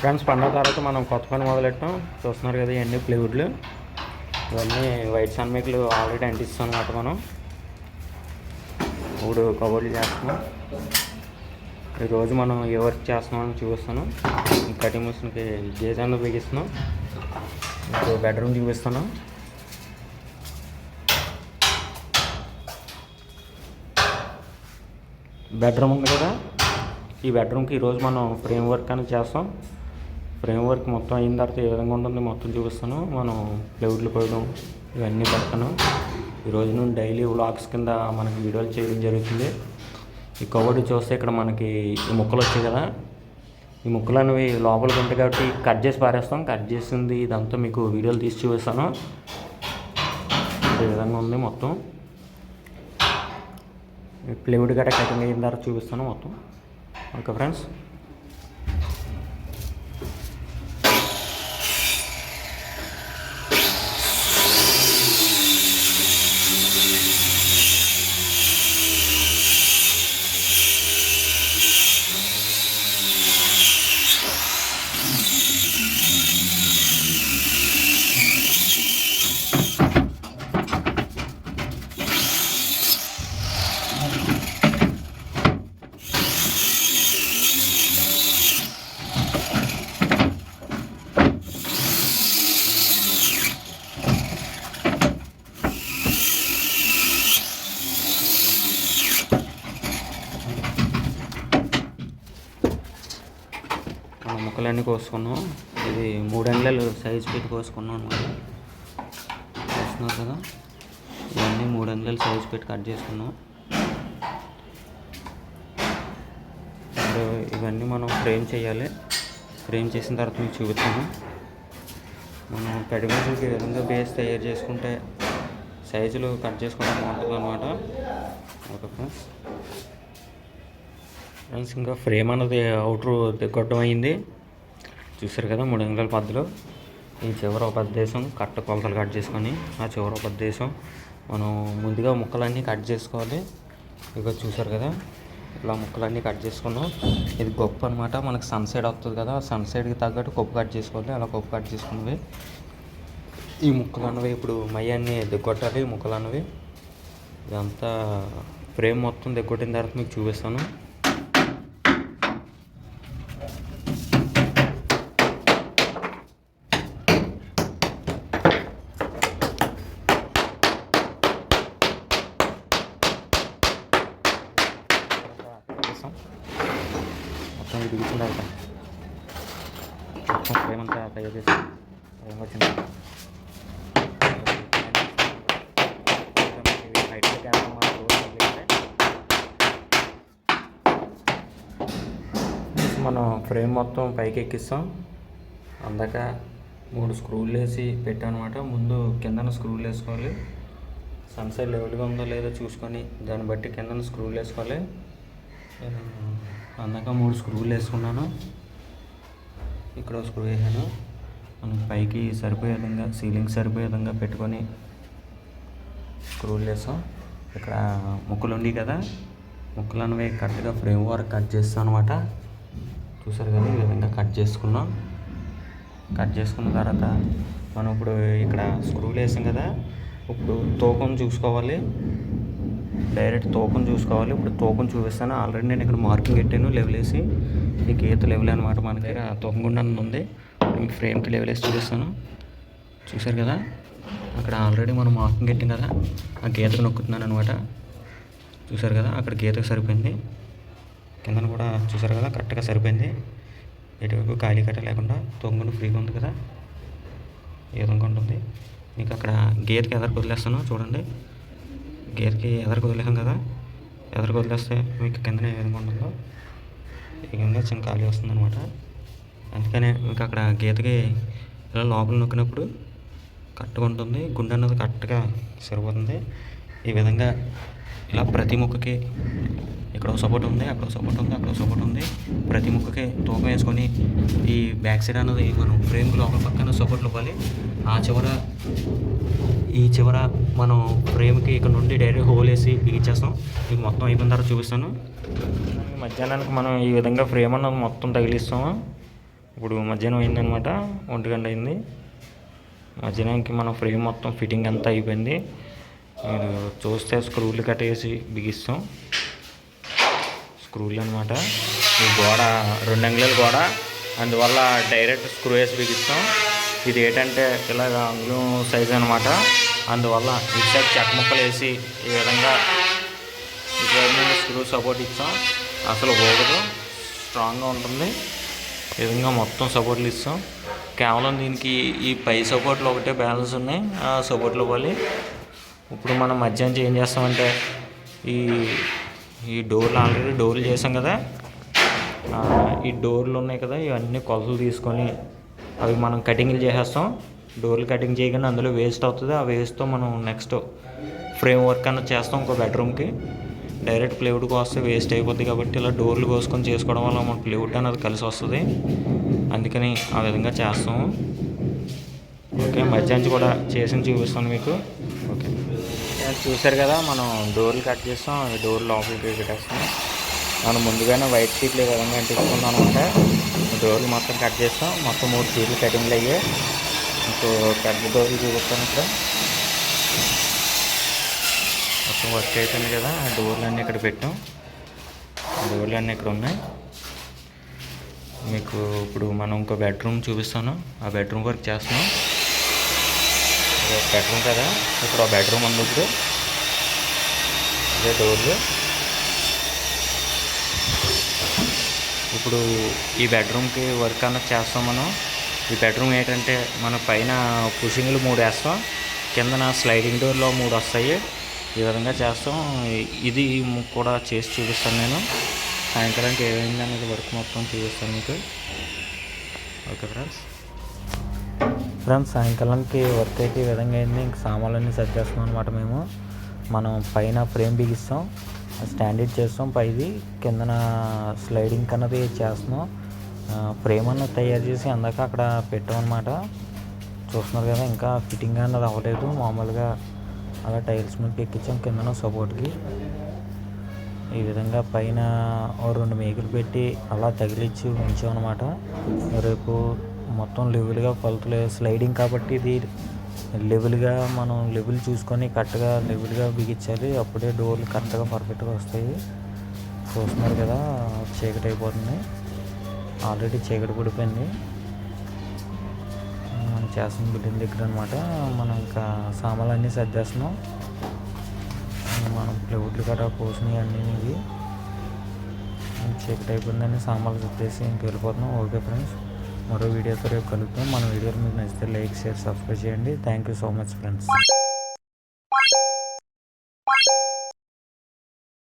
Friends పండుగ తర్వాత మనం కొత్త పని మొదలెట్టాం. చూస్తున్నారు కదా ఇవన్నీ ప్లేవుడ్లు. ఇవన్నీ వైట్ సన్మేకులు ఆల్రెడీ అంటిస్తాం అనమాట మనం. ఇప్పుడు కబోర్డ్లు చేస్తున్నాం. ఈరోజు మనం ఏ వర్క్ చేస్తున్నామని చూపిస్తాను. కటింగ్ మిషన్కి గేజ్ ఉపయోగిస్తున్నాం బిగిస్తున్నాం. ఇప్పుడు బెడ్రూమ్ చూపిస్తాను. బెడ్రూమ్ ఉంది కదా. ఈ బెడ్రూమ్కి ఈరోజు మనం ఫ్రేమ్ వర్క్ అనేది చేస్తాం. ఫ్రేమ్ వర్క్ మొత్తం అయిన తర్వాత ఏ విధంగా ఉంటుంది మొత్తం చూపిస్తాను. మనం ప్లేవుడ్లు పోయడం ఇవన్నీ పెడతాను ఈరోజు నుండి డైలీ వ్లాగ్స్ కింద మనకి వీడియోలు చేయడం జరుగుతుంది. ఈ కబోర్డ్ చూస్తే ఇక్కడ మనకి ఈ ముక్కలు వచ్చాయి కదా. ఈ ముక్కలు అనేవి లోపలికి ఉంటాయి కాబట్టి కట్ చేసి పారేస్తాం. కట్ చేసింది ఇదంతా మీకు వీడియోలు తీసి చూపిస్తాను. ఈ విధంగా ఉంది మొత్తం. ప్లేవుడ్ గట్ట కటింగ్ అయిన తర్వాత చూపిస్తాను మొత్తం. ఓకే ఫ్రెండ్స్ మనం ముక్కలన్నీ కోసుకున్నాం. ఇది మూడు అంగుళాలు సైజ్ పెట్టి కోసుకున్నాం అనమాట చూస్తున్నారు కదా? ఇవన్నీ మూడు అంగుళాలు సైజ్ పెట్టి కట్ చేసుకున్నాం. ఇవన్నీ మనం ఫ్రేమ్ చేయాలి. ఫ్రేమ్ చేసిన తర్వాత మీకు చూపిస్తాను. మనం పెడిమీషన్కి ఈ విధంగా బేస్ తయారు చేసుకుంటే సైజులు కట్ చేసుకోవడం బాగుంటుంది అనమాట ఓకే ఫ్రెండ్స్ ఫ్రెండ్స్ ఇంకా ఫ్రేమ్ అన్నది అవుటర్ దిగ్గొట్టడం అయింది. చూసారు కదా మూడు అంగుళాల పద్ధతిలో ఈ చివర ఒక దేశం కట్ట కొలతలు కట్ చేసుకొని ఆ చివర ఒక దేశం. మనం ముందుగా ముక్కలన్నీ కట్ చేసుకోవాలి. ఇక చూసారు కదా ఇలా ముక్కలన్నీ కట్ చేసుకున్నాం. ఇది గొప్ప అనమాట మనకు సన్సైడ్ వస్తుంది కదా సన్సైడ్కి తగ్గట్టు కొప్పు కట్ చేసుకోవాలి. అలా కొప్పు కట్ చేసుకున్నవి. ఈ ముక్కలు అన్నవి ఇప్పుడు మయ్యాన్ని దిగ్గొట్టాలి ముక్కలు అన్నవి ఇదంతా ఫ్రేమ్ మొత్తం దిగ్గొట్టిన తర్వాత మీకు చూపిస్తాను చేస్తాం మొత్తం ఇది దిగుతుంది తర్వాత మొత్తం ఫ్రేమ్ చేసి ఫ్రేమ్ వచ్చింది హైట్ మనం ఫ్రేమ్ మొత్తం పైకి ఎక్కిస్తాం అందాక మూడు స్క్రూలు వేసి పెట్టానమాట ముందు కిందన స్క్రూలు వేసుకోవాలి సన్సైడ్ లెవెల్గా ఉందో లేదో చూసుకొని దాన్ని బట్టి కిందన స్క్రూలు వేసుకోవాలి నేను అందాక మూడు స్క్రూలు వేసుకున్నాను ఇక్కడ స్క్రూ వేసాను మనం పైకి సరిపోయే విధంగా సీలింగ్ సరిపోయే విధంగా పెట్టుకొని స్క్రూలు వేసాం. ఇక్కడ ముక్కలు ఉండి కదా ముక్కలు అనేవి కరెక్ట్గా ఫ్రేమ్ వర్క్ కట్ చేస్తాం అనమాట చూసారు కదా ఈ విధంగా కట్ చేసుకున్నాం. కట్ చేసుకున్న తర్వాత మనం ఇప్పుడు ఇక్కడ స్క్రూలు వేసాం కదా ఇప్పుడు తూకం చూసుకోవాలి. డైరెక్ట్ తూకం చూసుకోవాలి. ఇప్పుడు తూకం చూపిస్తాను. ఆల్రెడీ నేను ఇక్కడ మార్కింగ్ పెట్టాను లెవెల్ వేసి ఈ గీత లెవెల్ అనమాట మన దగ్గర తూకం గుండా ఉంది. మీకు ఫ్రేమ్కి లెవెల్ వేసి చూపిస్తాను. చూసారు కదా? అక్కడ ఆల్రెడీ మనం మార్కింగ్ పెట్టాం కదా? ఆ గీతకు నొక్కుతున్నాను అనమాట చూసారు కదా? అక్కడ గీతకు సరిపోయింది. కిందన కూడా చూసారు కదా? కరెక్ట్గా సరిపోయింది. ఎటువైపు ఖాళీ కట్ట లేకుండా తొంగును ఫ్రీగా ఉంది కదా? ఏ విధంగా ఉంటుంది? మీకు అక్కడ గేర్కి ఎదరికి వదిలేస్తాను చూడండి. గేర్కి ఎదరికి వదిలేసాం కదా? ఎదరికి వదిలేస్తే మీకు కిందనే ఏ విధంగా ఉంటుందో? ఈ విధంగా చిన్న ఖాళీ వస్తుంది అనమాట అందుకనే ఇంకా అక్కడ గీతకి ఇలా లోపల నొక్కినప్పుడు కరెక్ట్గా ఉంటుంది. గుండె అన్నది కరెక్ట్గా సరిపోతుంది. ఈ విధంగా ఇలా ప్రతి ముక్కకి ఇక్కడ ఒక సపోర్ట్ ఉంది అక్కడ ఒక సపోర్ట్ ఉంది అక్కడ ఒక సపోర్ట్ ఉంది. ప్రతి ముక్కకి తూకం వేసుకొని ఈ బ్యాక్ సైడ్ అన్నది మనం ఫ్రేమ్ లోపల పక్కన సపోర్ట్లు ఇవ్వాలి. ఆ చివర ఈ చివర మనం ఫ్రేమ్కి ఇక్కడ నుండి డైరెక్ట్ హోల్ వేసి బిగించేస్తాం. ఇది మొత్తం అయిపోయిన తర్వాత చూపిస్తాను. మధ్యాహ్నానికి మనం ఈ విధంగా ఫ్రేమ్ అన్నది మొత్తం తగిలిస్తాము. ఇప్పుడు మధ్యాహ్నం అయిందనమాట ఒంటి గంట అయింది. మధ్యాహ్నానికి మన ఫ్రేమ్ మొత్తం ఫిట్టింగ్ అంతా అయిపోయింది. మీరు చూస్తే స్క్రూలు కట్టేసి బిగిస్తాం. స్క్రూలు అనమాట ఈ గోడ రెండు అంగుళాల గోడ. అందువల్ల డైరెక్ట్ స్క్రూ వేసి బిగిస్తాం. ఇది ఏంటంటే ఇలాగ అంగుళం సైజ్ అనమాట అందువల్ల ఇటు సైడ్ చెక్క ముక్కలు వేసి ఈ విధంగా ఇటు స్క్రూ సపోర్ట్ ఇస్తాం అసలు పోగదు స్ట్రాంగ్గా ఉంటుంది. ఈ విధంగా మొత్తం సపోర్ట్లు ఇస్తాం. కేవలం దీనికి ఈ పై సపోర్ట్లు ఒకటే బ్యాలెన్స్ ఉన్నాయి. ఆ సపోర్ట్లు ఇవ్వాలి ఇప్పుడు మనం మధ్యాహ్నం ఏం చేస్తామంటే ఈ ఈ డోర్లు ఆల్రెడీ డోర్లు చేసాం కదా. ఈ డోర్లు ఉన్నాయి కదా ఇవన్నీ కొలతలు తీసుకొని అవి మనం కటింగ్లు చేసేస్తాం. డోర్లు కటింగ్ చేయగానే అందులో వేస్ట్ అవుతుంది. ఆ వేస్ట్తో మనం నెక్స్ట్ ఫ్రేమ్ వర్క్ అన్నది చేస్తాం ఇంకో బెడ్రూమ్కి డైరెక్ట్ ప్లేవుడ్ కోస్తే వేస్ట్ అయిపోద్ది కాబట్టి ఇలా డోర్లు కోసుకొని చేసుకోవడం వల్ల మన ప్లేవుడ్ అనేది కలిసి వస్తుంది. అందుకని ఆ విధంగా చేస్తాము. ఓకే మధ్యాహ్నం కూడా చేసి చూపిస్తాను మీకు. ఓకే. చూసారు కదా మనం డోర్లు కట్ చేస్తాం ఈ డోర్ లోపలికి పెట్టేస్తాం. మనం ముందుగానే వైట్ షీట్లు ఈ విధంగా అంటించుకుందాం అనమాట డోర్లు మొత్తం కట్ చేస్తాం. మొత్తం మూడు షీట్లు కటింగ్లు అయ్యాయి. మీకు పెద్ద డోర్లు చూపిస్తాను ఇక్కడ. మొత్తం వర్క్ అయిపోయింది కదా ఆ డోర్లు అన్నీ ఇక్కడ పెట్టాం. ఆ డోర్లు అన్నీ ఇక్కడ ఉన్నాయి. మీకు ఇప్పుడు మనం ఇంకో బెడ్రూమ్ చూపిస్తాను. ఆ బెడ్రూమ్ వర్క్ చేస్తున్నాం. బెడ్రూమ్ కదా ఇప్పుడు ఆ బెడ్రూమ్ ఉంది ఇప్పుడు. అదే డోర్లు. ఇప్పుడు ఈ బెడ్రూమ్కి వర్క్ అన్నది చేస్తాం మనం. ఈ బెడ్రూమ్ ఏంటంటే మన పైన పుషింగ్లు మూడు వేస్తాం. కిందన స్లైడింగ్ డోర్లో మూడు వస్తాయి. ఈ విధంగా చేస్తాం. ఇది కూడా చేసి చూపిస్తాను నేను. సాయంకాలానికి ఏమైంది అనేది వర్క్ మొత్తం చూపిస్తాను మీకు. Okay friends. ఫ్రెండ్స్ సాయంకాలానికి వర్క్ అయితే ఈ విధంగా అయింది. ఇంక సామాన్లన్నీ సెట్ చేస్తాం అనమాట మేము. మనం పైన ఫ్రేమ్ బిగిస్తాం. స్టాండర్డ్ చేస్తాం పైది. కిందన స్లైడింగ్ అన్నది చేస్తున్నాం. ఫ్రేమ్ అన్నది తయారు చేసి అందాక అక్కడ పెట్టామన్నమాట చూస్తున్నారు కదా ఇంకా ఫిట్టింగ్ అన్నది అవ్వలేదు. మామూలుగా అలా టైల్స్ మీద ఎక్కించాం. కిందన సపోర్ట్కి ఈ విధంగా పైన రెండు మేకులు పెట్టి అలా తగిలిచ్చి ఉంచాం అనమాట రేపు మొత్తం లెవెల్గా కొలతలు స్లైడింగ్ కాబట్టి ఇది లెవెల్గా మనం లెవెల్ చూసుకొని కరెక్ట్గా లెవెల్గా బిగించాలి. అప్పుడే డోర్లు కరెక్ట్గా పర్ఫెక్ట్గా వస్తాయి. చూస్తున్నారు కదా చీకటి అయిపోతుంది. ఆల్రెడీ చీకటి పడిపోయింది. చేస్తాం బిల్డింగ్ దగ్గర అనమాట మనం ఇంకా సామాన్లు అన్నీ సర్దేస్తున్నాం మనం ప్లేవుడ్లు గట్రా పోసినవి అన్నీ ఇవి. చీకటి అయిపోయిందని సామాన్లు సర్దేసి ఇంక వెళ్ళిపోతున్నాం. ఓకే ఫ్రెండ్స్ మరో వీడియోతో రేపు కలుగుతాం మన వీడియోలు మీకు నచ్చితే లైక్ షేర్ సబ్స్క్రైబ్ చేయండి. Thank you so much friends